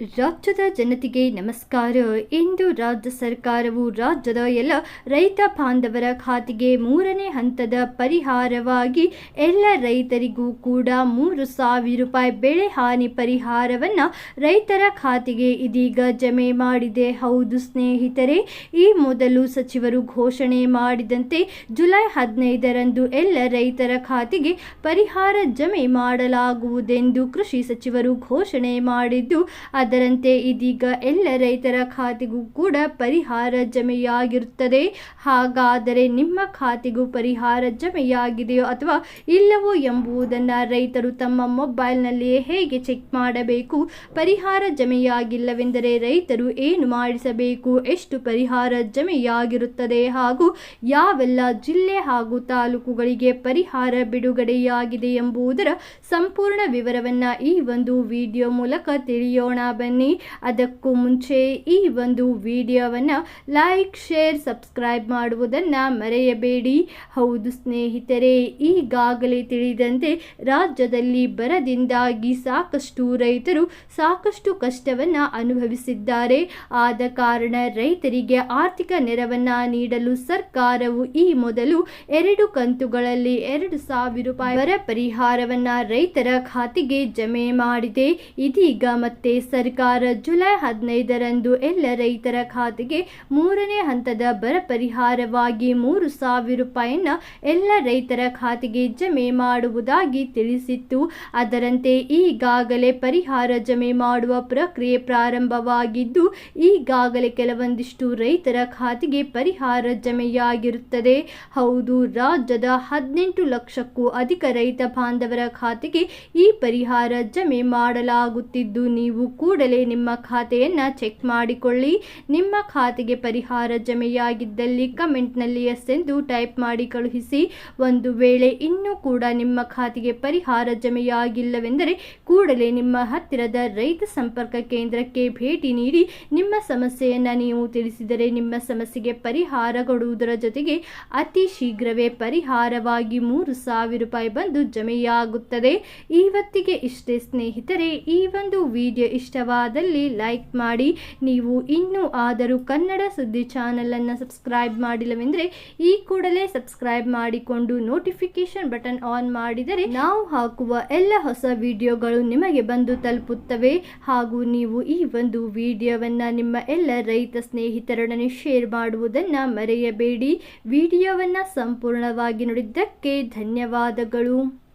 ರಾಜ್ಯದ ಜನತೆಗೆ ನಮಸ್ಕಾರ. ಇಂದು ರಾಜ್ಯ ಸರ್ಕಾರವು ರಾಜ್ಯದ ಎಲ್ಲ ರೈತ ಬಾಂಧವರ ಖಾತೆಗೆ ಮೂರನೇ ಹಂತದ ಪರಿಹಾರವಾಗಿ ಎಲ್ಲ ರೈತರಿಗೂ ಕೂಡ ಮೂರು ಸಾವಿರ ರೂಪಾಯಿ ಬೆಳೆ ಹಾನಿ ಪರಿಹಾರವನ್ನು ರೈತರ ಖಾತೆಗೆ ಇದೀಗ ಜಮೆ ಮಾಡಿದೆ. ಹೌದು ಸ್ನೇಹಿತರೆ, ಈ ಮೊದಲು ಸಚಿವರು ಘೋಷಣೆ ಮಾಡಿದಂತೆ ಜುಲೈ ಹದಿನೈದರಂದು ಎಲ್ಲ ರೈತರ ಖಾತೆಗೆ ಪರಿಹಾರ ಜಮೆ ಮಾಡಲಾಗುವುದೆಂದು ಕೃಷಿ ಸಚಿವರು ಘೋಷಣೆ ಮಾಡಿದ್ದು ಅದರಂತೆ ಇದೀಗ ಎಲ್ಲ ರೈತರ ಖಾತೆಗೂ ಕೂಡ ಪರಿಹಾರ ಜಮೆಯಾಗಿರುತ್ತದೆ. ಹಾಗಾದರೆ ನಿಮ್ಮ ಖಾತೆಗೂ ಪರಿಹಾರ ಜಮೆಯಾಗಿದೆಯೋ ಅಥವಾ ಇಲ್ಲವೋ ಎಂಬುದನ್ನು ರೈತರು ತಮ್ಮ ಮೊಬೈಲ್ನಲ್ಲಿಯೇ ಹೇಗೆ ಚೆಕ್ ಮಾಡಬೇಕು? ಪರಿಹಾರ ಜಮೆಯಾಗಿಲ್ಲವೆಂದರೆ ರೈತರು ಏನು ಮಾಡಿಸಬೇಕು? ಎಷ್ಟು ಪರಿಹಾರ ಜಮೆಯಾಗಿರುತ್ತದೆ? ಹಾಗೂ ಯಾವೆಲ್ಲ ಜಿಲ್ಲೆ ಹಾಗೂ ತಾಲೂಕುಗಳಿಗೆ ಪರಿಹಾರ ಬಿಡುಗಡೆಯಾಗಿದೆ ಎಂಬುದರ ಸಂಪೂರ್ಣ ವಿವರವನ್ನು ಈ ಒಂದು ವಿಡಿಯೋ ಮೂಲಕ ತಿಳಿಯೋಣ. ಬನ್ನಿ. ಅದಕ್ಕೂ ಮುಂಚೆ ಈ ಒಂದು ವಿಡಿಯೋವನ್ನು ಲೈಕ್ ಶೇರ್ ಸಬ್ಸ್ಕ್ರೈಬ್ ಮಾಡುವುದನ್ನು ಮರೆಯಬೇಡಿ. ಹೌದು ಸ್ನೇಹಿತರೆ, ಈಗಾಗಲೇ ತಿಳಿದಂತೆ ರಾಜ್ಯದಲ್ಲಿ ಬರದಿಂದಾಗಿ ಸಾಕಷ್ಟು ರೈತರು ಸಾಕಷ್ಟು ಕಷ್ಟವನ್ನು ಅನುಭವಿಸಿದ್ದಾರೆ. ಆದ ಕಾರಣ ರೈತರಿಗೆ ಆರ್ಥಿಕ ನೆರವನ್ನು ನೀಡಲು ಸರ್ಕಾರವು ಈ ಮೊದಲು ಎರಡು ಕಂತುಗಳಲ್ಲಿ ಎರಡು ಸಾವಿರ ರೂಪಾಯಿ ಬರ ಪರಿಹಾರವನ್ನು ರೈತರ ಖಾತೆಗೆ ಜಮೆ ಮಾಡಿದೆ. ಇದೀಗ ಮತ್ತೆ ಸರ್ಕಾರ ಜುಲೈ ಹದಿನೈದರಂದು ಎಲ್ಲ ರೈತರ ಖಾತೆಗೆ ಮೂರನೇ ಹಂತದ ಬರ ಪರಿಹಾರವಾಗಿ ಮೂರು ಸಾವಿರ ರೂಪಾಯಿಯನ್ನು ಎಲ್ಲ ರೈತರ ಖಾತೆಗೆ ಜಮೆ ಮಾಡುವುದಾಗಿ ತಿಳಿಸಿತ್ತು. ಅದರಂತೆ ಈಗಾಗಲೇ ಪರಿಹಾರ ಜಮೆ ಮಾಡುವ ಪ್ರಕ್ರಿಯೆ ಪ್ರಾರಂಭವಾಗಿದ್ದು, ಈಗಾಗಲೇ ಕೆಲವೊಂದಿಷ್ಟು ರೈತರ ಖಾತೆಗೆ ಪರಿಹಾರ ಜಮೆಯಾಗಿರುತ್ತದೆ. ಹೌದು, ರಾಜ್ಯದ ಹದಿನೆಂಟು ಲಕ್ಷಕ್ಕೂ ಅಧಿಕ ರೈತ ಬಾಂಧವರ ಖಾತೆಗೆ ಈ ಪರಿಹಾರ ಜಮೆ ಮಾಡಲಾಗುತ್ತಿದ್ದು, ನೀವು ಕೂಡಲೇ ನಿಮ್ಮ ಖಾತೆಯನ್ನು ಚೆಕ್ ಮಾಡಿಕೊಳ್ಳಿ. ನಿಮ್ಮ ಖಾತೆಗೆ ಪರಿಹಾರ ಜಮೆಯಾಗಿದ್ದಲ್ಲಿ ಕಮೆಂಟ್ನಲ್ಲಿ ಎಸ್ ಎಂದು ಟೈಪ್ ಮಾಡಿ ಕಳುಹಿಸಿ. ಒಂದು ವೇಳೆ ಇನ್ನೂ ಕೂಡ ನಿಮ್ಮ ಖಾತೆಗೆ ಪರಿಹಾರ ಜಮೆಯಾಗಿಲ್ಲವೆಂದರೆ ಕೂಡಲೇ ನಿಮ್ಮ ಹತ್ತಿರದ ರೈತ ಸಂಪರ್ಕ ಕೇಂದ್ರಕ್ಕೆ ಭೇಟಿ ನೀಡಿ ನಿಮ್ಮ ಸಮಸ್ಯೆಯನ್ನು ನೀವು ತಿಳಿಸಿದರೆ ನಿಮ್ಮ ಸಮಸ್ಯೆಗೆ ಪರಿಹಾರ ಕೊಡುವುದರ ಜೊತೆಗೆ ಅತಿ ಶೀಘ್ರವೇ ಪರಿಹಾರವಾಗಿ ಮೂರು ಸಾವಿರ ರೂಪಾಯಿ ಬಂದು ಜಮೆಯಾಗುತ್ತದೆ. ಇವತ್ತಿಗೆ ಇಷ್ಟೇ ಸ್ನೇಹಿತರೆ, ಈ ಒಂದು ವಿಡಿಯೋ ಇಷ್ಟವಾದಲ್ಲಿ ಲೈಕ್ ಮಾಡಿ. ನೀವು ಇನ್ನೂ ಆದರೂ ಕನ್ನಡ ಸುದ್ದಿ ಚಾನಲನ್ನು ಸಬ್ಸ್ಕ್ರೈಬ್ ಮಾಡಿಲ್ಲವೆಂದರೆ ಈ ಕೂಡಲೇ ಸಬ್ಸ್ಕ್ರೈಬ್ ಮಾಡಿಕೊಂಡು ನೋಟಿಫಿಕೇಶನ್ ಬಟನ್ ಆನ್ ಮಾಡಿದರೆ ನಾವು ಹಾಕುವ ಎಲ್ಲ ಹೊಸ ವಿಡಿಯೋಗಳು ನಿಮಗೆ ಬಂದು ತಲುಪುತ್ತವೆ ಹಾಗೂ ನೀವು ಈ ಒಂದು ವಿಡಿಯೋವನ್ನು ನಿಮ್ಮ ಎಲ್ಲ ರೈತ ಸ್ನೇಹಿತರೊಡನೆ ಶೇರ್ ಮಾಡುವುದನ್ನು ಮರೆಯಬೇಡಿ. ವಿಡಿಯೋವನ್ನು ಸಂಪೂರ್ಣವಾಗಿ ನೋಡಿದ್ದಕ್ಕೆ ಧನ್ಯವಾದಗಳು.